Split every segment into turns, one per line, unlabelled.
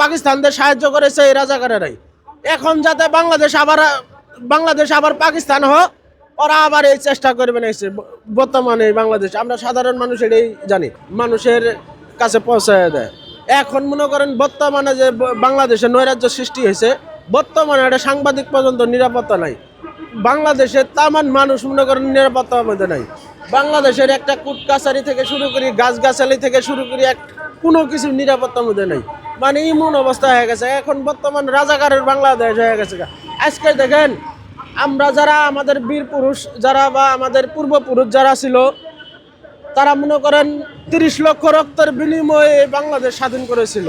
পাকিস্তানদের সাহায্য করেছে এই রাজাকারেরাই। এখন যাতে বাংলাদেশ আবার বাংলাদেশ আবার পাকিস্তান হোক, ওরা আবার এই চেষ্টা করবে না বর্তমানে বাংলাদেশ, আমরা সাধারণ মানুষ এটাই জানি, মানুষের কাছে পৌঁছায় দেয়। এখন মনে করেন বর্তমানে যে বাংলাদেশে নৈরাজ্য সৃষ্টি হয়েছে, বর্তমানে একটা সাংবাদিক পর্যন্ত নিরাপত্তা নাই। বাংলাদেশের তামান মানুষ মনে করেন নিরাপত্তার মধ্যে নাই। বাংলাদেশের একটা কুট কাছারি থেকে শুরু করি, গাছগাছালি থেকে শুরু করি, এক কোনো কিছু নিরাপত্তার মধ্যে নাই। মানে ইমন অবস্থা হয়ে গেছে। এখন বর্তমান রাজাকারের বাংলাদেশ হয়ে গেছে আজকে দেখেন, আমরা যারা আমাদের বীর পুরুষ যারা বা আমাদের পূর্বপুরুষ যারা ছিল, তারা মনে করেন তিরিশ লক্ষ রক্তের বিনিময়ে বাংলাদেশ স্বাধীন করেছিল।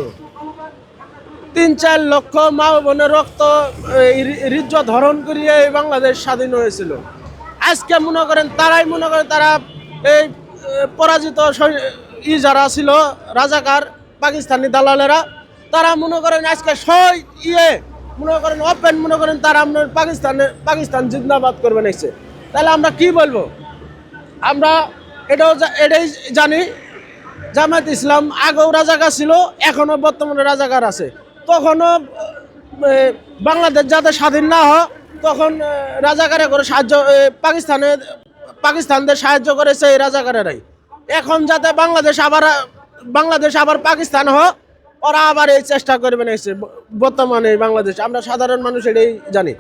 তিন চার লক্ষ মা বোনের রক্ত রিজ্জ ধরণ করিয়ে এই বাংলাদেশ স্বাধীন হয়েছিল। আজকে মনে করেন তারাই মনে করেন তারা এই পরাজিত ই যারা ছিল, রাজাকার পাকিস্তানি দালালেরা তারা মনে করেন আজকে সই ইয়ে মনে করেন ওপেন মনে করেন তারা আপনার পাকিস্তানে পাকিস্তান জিন্দাবাদ করবে নিচ্ছে তাহলে আমরা কি বলব? আমরা এটাও এটাই জানি জামাত ইসলাম আগেও রাজাকার ছিল, এখনও বর্তমানে রাজাকার আছে। তখনও বাংলাদেশ যাতে স্বাধীন না হয়, তখন রাজাকারে করে সাহায্য পাকিস্তানে, পাকিস্তানদের সাহায্য করেছে এই রাজাকারেরাই। এখন যাতে বাংলাদেশ আবার বাংলাদেশ আবার পাকিস্তান হোক ওরা আবার এই চেষ্টা করবে না এসে বর্তমানে বাংলাদেশ। আমরা সাধারণ মানুষ এটাই জানি।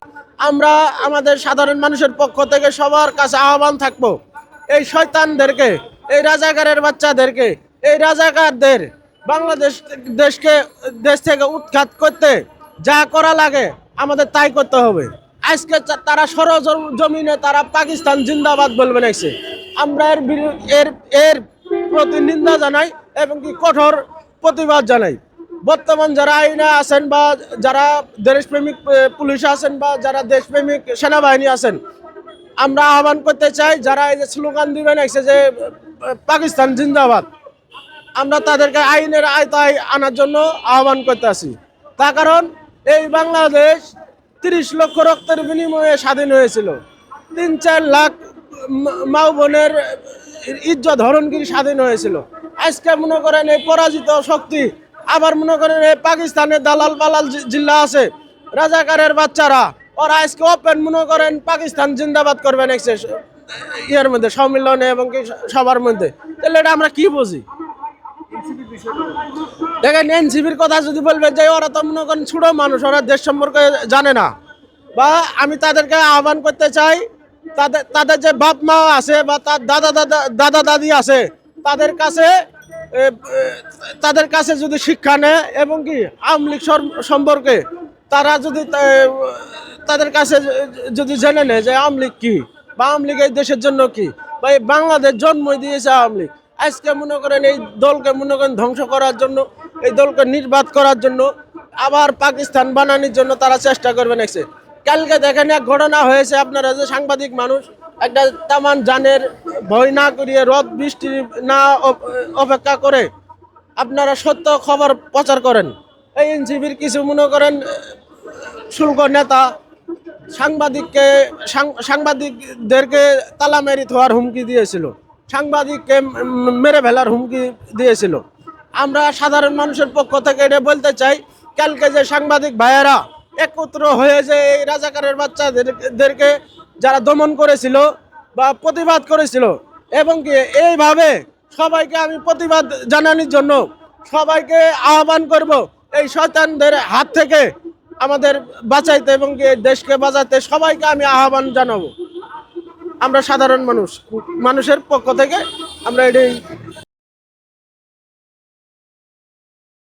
আমরা আমাদের সাধারণ মানুষের পক্ষ থেকে সবার কাছে আহ্বান থাকব, এই শয়তানদেরকে, এই রাজাকারের বাচ্চাদেরকে, এই রাজাকারদের বাংলাদেশ দেশকে, দেশ থেকে উৎখাত করতে যা করা লাগে আমাদের তাই করতে হবে। আজকে তারা সরজ জমিনে তারা পাকিস্তান জিন্দাবাদ বলবে নাইছে আমরা এর এর এর প্রতি নিন্দা জানাই এবং কি কঠোর প্রতিবাদ জানাই। বর্তমান যারা আইনে আছেন বা যারা দেশপ্রেমিক পুলিশ আছেন বা যারা দেশপ্রেমিক সেনাবাহিনী আছেন, আমরা আহ্বান করতে চাই, যারা এই যে স্লোগান দিবেন এসে যে পাকিস্তান জিন্দাবাদ, আমরা তাদেরকে আইনের আয়তায় আনার জন্য আহ্বান করতে আসি তার কারণ, এই বাংলাদেশ তিরিশ লক্ষ রক্তের বিনিময়ে স্বাধীন হয়েছিল। তিন, চার লাখ মা- মা ও বোনের ইজ্জত হরণগিরি স্বাধীন হয়েছিল? আজকে মনে করেন এই পরাজিত শক্তি আবার মনে করেন এই পাকিস্তানের দালাল বালাল জিল্লা আছে, রাজাকারের বাচ্চারা, ওরা আজকে ওপেন মনে করেন পাকিস্তান জিন্দাবাদ করবেন এসে ইয়ের মধ্যে, সম্মিলনে এবং কি সবার মধ্যে। তাহলে এটা আমরা কি বুঝি? দেখেন এনসিবির কথা যদি বলবেন যে ওরা তো মনে করেন ছোট মানুষ, ওরা দেশ সম্পর্কে জানে না। বা আমি তাদেরকে আহ্বান করতে চাই, তাদের তাদের যে বাপ মা আছে বা তার দাদা দাদা দাদা, দাদি আছে, তাদের কাছে তাদের কাছে যদি শিক্ষা নেয় এবং কি আওয়ামী লীগ সম্পর্কে তারা যদি তাদের কাছে যদি জেনে নেয় যে আওয়ামী লীগ কি বা আওয়ামী লীগ এই দেশের জন্য কি বা এই বাংলাদেশ জন্মই দিয়েছে আওয়ামী লীগ, আজকে মনে করেন এই দলকে মনে করেন ধ্বংস করার জন্য, এই দলকে নির্বাদ করার জন্য, আবার পাকিস্তান বানানোর জন্য তারা চেষ্টা করবে নেক্সে কালকে দেখেন এক ঘটনা হয়েছে, আপনারা যে সাংবাদিক মানুষ একটা তামান জানের ভয় না করিয়ে রদ বৃষ্টি না অপেক্ষা করে আপনারা সত্য খবর প্রচার করেন। এই এনসিবির কিছু মনে করেন, শুল্ক নেতা সাংবাদিককে সাংবাদিকদেরকে তালা মেরি থোয়ার হুমকি দিয়েছিল। সাংবাদিককে মেরে ফেলার হুমকি দিয়েছিল। আমরা সাধারণ মানুষের পক্ষ থেকে এটা বলতে চাই, কালকে যে সাংবাদিক ভাইয়েরা একত্র হয়ে যে এই রাজাকারের বাচ্চাদেরকে যারা দমন করেছিল বা প্রতিবাদ করেছিল এবং কি এইভাবে সবাইকে আমি প্রতিবাদ জানানোর জন্য সবাইকে আহ্বান করব এই শয়তানদের হাত থেকে আমাদের বাঁচাইতে এবং কি দেশকে বাঁচাতে সবাইকে আমি আহ্বান জানাব। আমরা সাধারণ মানুষ, মানুষের পক্ষ থেকে আমরা এটাই